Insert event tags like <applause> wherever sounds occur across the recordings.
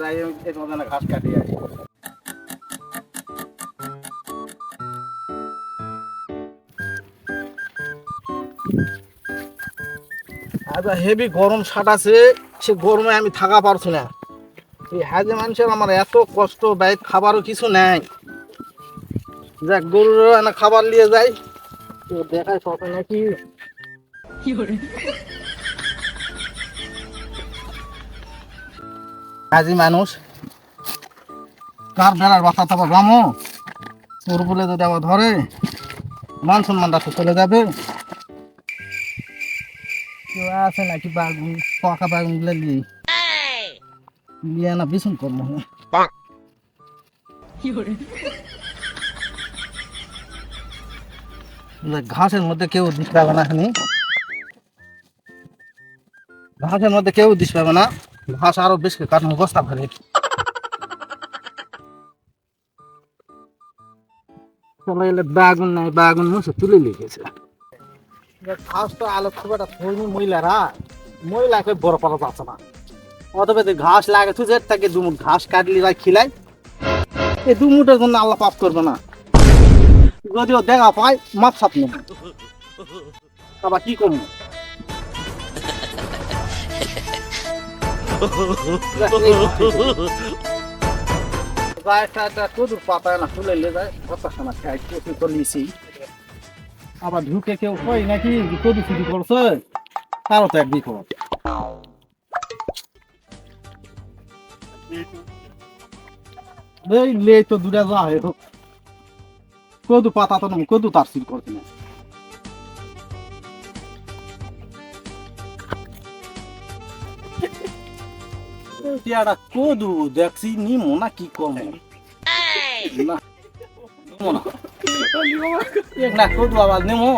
যাই ঘাস আসি। আচ্ছা হেভি গরম আছে সে গরমে আমি থাকা পারছি না। এই হাজে মানুষের আমার এত কষ্ট বাইক খাবারও কিছু নেই। যাক গরুর না খাবার নিয়ে যাই। তো দেখায় সব নাকি। কাজী মানুষ, কার বেড়ার বাচ্চা থাকা বামো তোর বলে যদি আবার ধরে, মান সম্মানটা চলে যাবে। কেউ আছে নাকি বাগুন পাকা বাগুন গুলো নিয়ে নিয়ে না বিছুন করবো ঘাসের মধ্যে কেউ দিস পাবে না এখানে ঘাসের মধ্যে কেউ দিস পাবে না ঘাস আরো বেশ কাটানো বস্তা ভরে চলে এলে বাগুন নাই বাগুন মুছে তুলে লিখেছে ঘাস তো আলো খুব একটা থইনি মহিলারা মহিলাকে বড় পারা যাচ্ছে না। অতবে তো ঘাস লাগে তুই তাকে দুমুট ঘাস কাটলি বা খিলাই এই দুমুটের জন্য আল্লাহ পাপ করবে না। যদিও দেখা পাই মাপ সাপ নেই। আবার কি করব? <laughs> কদুর পাতায় না নিয়ে যায় কথা শোনা খাই কচু তো নিছি আবার ঢুকে কেউ কই নাকি? কদু চুরি করছে? তারও তো এক বিপদ এই লে তো দূরে যা হয় কদু পাতা তো নয় কদু তার সিল করতে না কদু দেখছি নিমো না কি কম? না। এক না কদু আবার নেমো।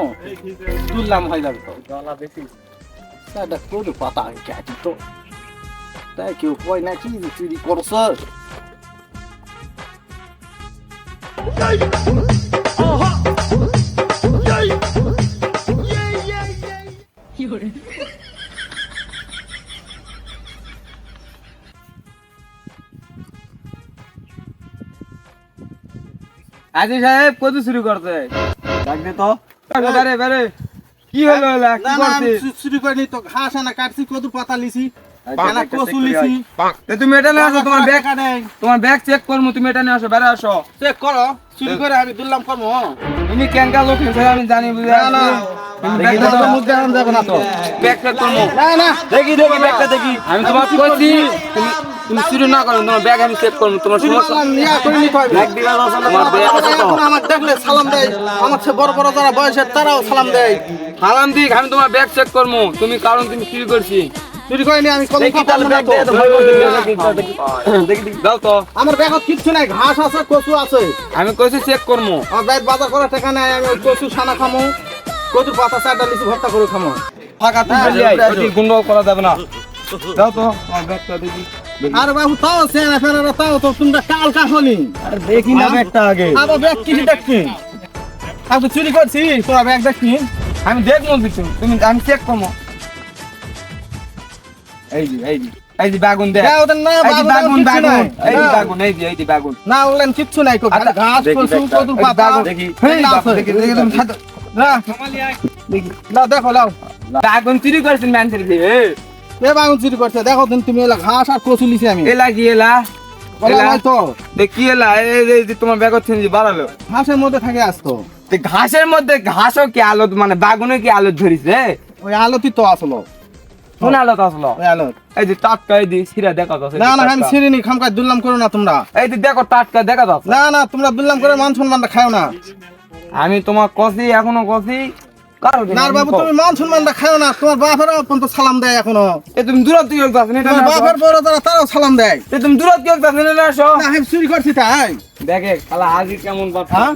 তুললাম হয়ে যাবে তো। গলা বেশি। এটা কদু পাতা কাটি তো। তাই কেউ কয় না কি চুরি করছ? আজি সাহেব কত শুরু করতে লাগবে তো। বেরে বেরে। কি হলো এলা? কি করছিস? চুরি করিনি তো। ঘাস আনা কাটছি কদু পাতা লিছি। আনা কচু লিছি। তে তুমি এটা নিয়ে আসো তোমার ব্যাগ তোমার ব্যাগ চেক করমু তুমি এটা নিয়ে আসো বেরে আসো। চেক করো। চুরি করে আমি দুললাম করব তুমি কেনকা লোক হিসেবে আমি জানি বুঝে না না। করমু। দেখি দেখি আমি তোমার কইছি তুমি চুরি না করো তোমার ব্যাগ আমি চেক করমু তোমার সমস্যা। আমাকে দেখলে সালাম দেয়। আমার চেয়ে বড় বড় যারা বয়সের তারাও সালাম দেয়। সালাম দিক আমি তোমার ব্যাগ চেক করমু তুমি কারণ তুমি চুরি করছি। চুরি করিনি আমি। দাও তো। আমার ব্যাগত কিচ্ছু নাই ঘাস আছে কচু আছে। আমি কইছি চেক করমু আমার ব্যাগ বাজার করার টাকা নাই আমি কচু সানা খামো। কচুর পাতা চারটা লিচু ভর্তা করে খামো। ফাঁকা হ্যাঁ, ওটি গুন্ডল করা যাবে না। দাও তো আমার ব্যাগটা দেখি। আরে বাবু তাও চেনা ফেরা তাও তো তোমরা কাল কাহনি। দেখি না ব্যাগটা আগে। আবার ব্যাগ কিছু দেখছি। আমি চুরি করছি তোরা ব্যাগ দেখছি। আমি দেখব কিছু তুমি আমি চেক করব। এই যে এই যে এই যে বাগুন দেখ। না, ওদের না, বাগুন, বাগুন বাগুন বাগুন কিচ্ছু নাই। এই যে বাগুন এই যে এই যে বাগুন। না ওগুলেন কিচ্ছু নাই কো, ঘাস দেখি পাতা। তুমি না লাও। বাগুন চুরি করছেন মানুষের দিয়ে এ এ বাগুন চুরি করছে দেখো তুমি এলা ঘাস আর কচু লিছি আমি। এলা কি এলা? ঘাসের মধ্যে থাকে আসতো। ঘাসের মধ্যে ঘাসও কি আলো মানে বাগুনে কি আলো ধরিছে? ওই আলতি তো আসলো। কোন আলো আসলো? ওই আলো এই যে টাটকা এই যে সিরা দেখা যাচ্ছে না না আমি ছিঁড়িনি খামকায় দুললাম করো না তোমরা। এই যে দেখো টাটকা দেখা যাচ্ছে। না না তোমরা দুললাম করে মান সম্মানটা খাও না। আমি তোমার কষি এখনও কষি। কারও না বাবু তুমি মান সম্মানটা খাও না তোমার বাপেরও পর্যন্ত সালাম দেয় এখনও। এ তুমি দূরত কি এটা বাপের বড় তারা তারাও সালাম দেয়। এ তুমি দূরত কি আসো। না আমি চুরি করছি তাই। দেখে খালা হাজির কেমন কথা হ্যাঁ?